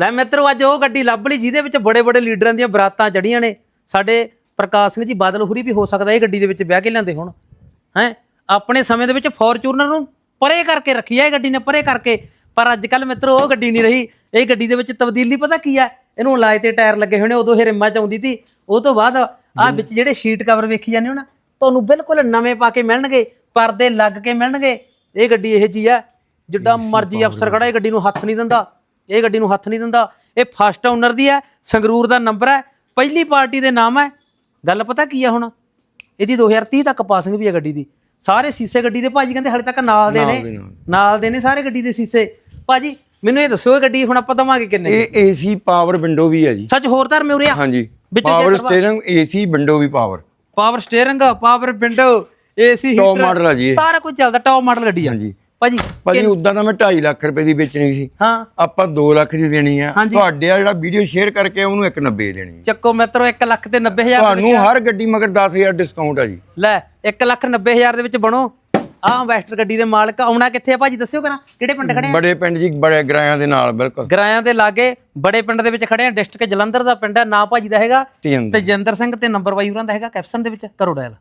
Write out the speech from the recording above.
ਲੈ ਮਿੱਤਰੋ ਅੱਜ ਉਹ ਗੱਡੀ ਲੱਭ ਲਈ ਜਿਹਦੇ ਵਿੱਚ ਬੜੇ ਬੜੇ ਲੀਡਰਾਂ ਦੀਆਂ ਬਰਾਤਾਂ ਚੜੀਆਂ ਨੇ। ਸਾਡੇ ਪ੍ਰਕਾਸ਼ ਸਿੰਘ ਜੀ ਬਾਦਲ ਹੁਰੀ ਵੀ ਹੋ ਸਕਦਾ ਇਹ ਗੱਡੀ ਦੇ ਵਿੱਚ ਵਿਆਹ ਕੇ ਲਿਆਂਦੇ ਹੁਣ। ਹੈ? ਆਪਣੇ ਸਮੇਂ ਦੇ ਵਿੱਚ ਫੋਰਚੂਨਰ ਨੂੰ ਪਰੇ ਕਰਕੇ ਰੱਖੀ ਹੈ ਇਹ ਗੱਡੀ ਨੇ ਪਰੇ ਕਰਕੇ। ਪਰ ਅੱਜ ਕੱਲ ਮਿੱਤਰੋ ਉਹ ਗੱਡੀ ਨਹੀਂ ਰਹੀ। ਇਹ ਗੱਡੀ ਦੇ ਵਿੱਚ ਤਬਦੀਲੀ ਪਤਾ ਕੀ ਹੈ ਇਹਨੂੰ ਲਾਏ ਤੇ ਟਾਇਰ ਲੱਗੇ ਨੇ ਉਦੋਂ ਇਹ ਰਿੰਮਾਂ ਚ ਆਉਂਦੀ ਸੀ। ਉਹ ਤੋਂ ਬਾਅਦ ਆਹ ਵਿੱਚ ਜਿਹੜੇ ਸ਼ੀਟ ਕਵਰ ਵੇਖੀ ਜਾਂਦੇ ਹੋ ਨਾ ਤੁਹਾਨੂੰ ਬਿਲਕੁਲ ਨਵੇਂ ਪਾ ਕੇ ਮਿਲਣਗੇ ਪਰਦੇ ਲੱਗ ਕੇ ਮਿਲਣਗੇ। ਇਹ ਗੱਡੀ ਇਹ ਜੀ ਆ ਜਿੱਡਾ ਮਰਜ਼ੀ ਅਫਸਰ ਖੜਾ ਇਹ ਗੱਡੀ ਨੂੰ ਹੱਥ ਨਹੀਂ ਦਿੰਦਾ। ਇਹ ਗੱਡੀ ਨੂੰ ਹੱਥ ਨਹੀਂ ਦਿੰਦਾ। ਇਹ ਫਸਟ ਓਨਰ ਦੀ ਹੈ ਸੰਗਰੂਰ ਦਾ ਨੰਬਰ ਹੈ ਪਹਿਲੀ ਪਾਰਟੀ ਦੇ ਨਾਮ ਹੈ। ਗੱਲ ਪਤਾ ਕੀ ਆ ਹੁਣ? ਇਹਦੀ 2030 ਤੱਕ ਪਾਸਿੰਗ ਵੀ ਹੈ ਗੱਡੀ ਦੀ। ਸਾਰੇ ਸੀਸੇ ਗੱਡੀ ਦੇ ਭਾਜੀ ਕਹਿੰਦੇ ਹਲੇ ਤੱਕ ਨਾਲ ਦੇ ਨੇ। ਨਾਲ ਦੇ। ਨੇ ਸਾਰੇ ਗੱਡੀ ਦੇ ਸੀਸੇ। ਭਾਜੀ ਮੈਨੂੰ ਇਹ ਦੱਸੋ ਇਹ ਗੱਡੀ ਹੁਣ ਆਪਾਂ ਦਵਾਂਗੇ ਕਿੰਨੇ ਇਹ ਏਸੀ ਪਾਵਰ ਵਿੰਡੋ ਵੀ ਹੈ ਜੀ। ਸੱਚ ਹੋਰ ਧਰ ਆ ਹਾਂਜੀ। ਪਾਵਰ ਸਟੀਅਰਿੰਗ ਏਸੀ ਵਿੰਡੋ ਵੀ power power steering power window AC ਜੀ ਇਹ। ਸਾਰਾ ਕੁਝ ਚੱਲਦਾ ਟੌਪ ਮਾਡਲ ਗੱਡੀ ਹਾਂਜੀ। ਭਾਜੀ ਭਾਜੀ ਉਦਾਂ ਤਾਂ ਮੈਂ 2.5 ਲੱਖ ਰੁਪਏ ਦੀ ਵੇਚਣੀ ਸੀ। ਹਾਂ। ਆਪਾਂ 2 ਲੱਖ ਦੀ ਦੇਣੀ ਆ। ਤੁਹਾਡੇ ਆ ਜਿਹੜਾ ਵੀਡੀਓ ਸ਼ੇਅਰ ਕਰਕੇ ਉਹਨੂੰ 190 ਦੇਣੀ ਆ। ਚੱਕੋ ਮਿੱਤਰੋ 1 ਲੱਖ ਤੇ 90000 ਤੁਹਾਨੂੰ ਹਰ ਗੱਡੀ ਮਗਰ 10000 ਡਿਸਕਾਊਂਟ ਆ ਜੀ। ਲੈ 1 ਲੱਖ 90000 ਦੇ ਵਿੱਚ ਬਣੋ। ਆਹ ਇਨਵੈਸਟਰ ਗੱਡੀ ਦੇ ਮਾਲਕ ਆਉਣਾ ਕਿੱਥੇ ਆ ਭਾਜੀ ਦੱਸਿਓ ਕਰਾਂ। ਕਿਹੜੇ ਪਿੰਡ ਖੜੇ ਆ? ਬੜੇ ਪਿੰਡ ਜੀ ਬੜੇ ਗਰਾਇਆਂ ਦੇ ਨਾਲ ਬਿਲਕੁਲ। ਗਰਾਇਆਂ ਦੇ ਲਾਗੇ ਬੜੇ ਪਿੰਡ ਦੇ ਵਿੱਚ ਖੜੇ ਆ। ਡਿਸਟ੍ਰਿਕਟ ਜਲੰਧਰ ਦਾ ਪਿੰਡ ਹੈ ਨਾਂ ਭਾਜੀ ਦਾ ਹੈਗਾ। ਤੇਜਿੰਦਰ। ਸਿੰਘ ਤੇ ਨੰਬਰ ਬਾਈ ਉਹਨਾਂ ਦਾ ਹੈਗਾ ਕੈਪਸ਼ਨ ਦੇ ਵਿੱਚ ਕਰੋ ਡਾਇਲ